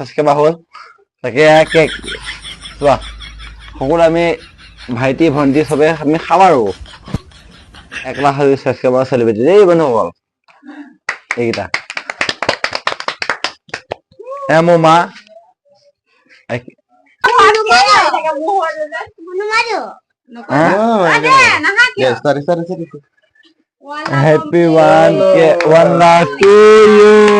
Subscriber হ'ল। তাকে cake চোৱা সকলো আমি ভাইটি ভণ্টি চবে আমি খাম আৰু। এক লাখ ছাবস্ক্ৰাইবাৰ চেলিব্ৰিটি দেই বন্ধুসকল এইকেইটা। এয়া মোৰ মা. Happy one one lakh to you.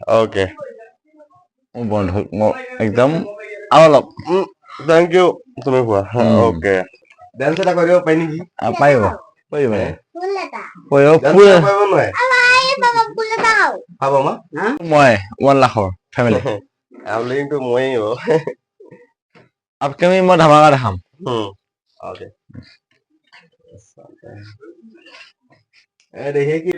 Okay মোৰ একদম আৰু অলপ থেংক ইউ তুমি কোৱা। অ'কে ডেন্স এটা কৰিব পাৰি নেকি পাৰিব পাৰিব মই ওৱান লাখৰ ফেমিলি আমলিংটো ময়ে হ'ব আপকামি মই ধামাকা দেখাম অ'কে এ দেখে কি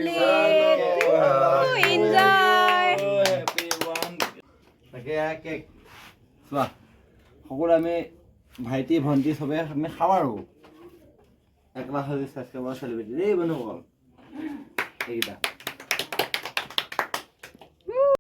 এক কেক। চোৱা সকলো আমি ভাইটি, ভণ্টি চবে আমি খাম আৰু। এক লাখ ছাবস্ক্ৰাইবাৰ চেলিব্ৰিটি দেই বন্ধুসকল এইকেইটা।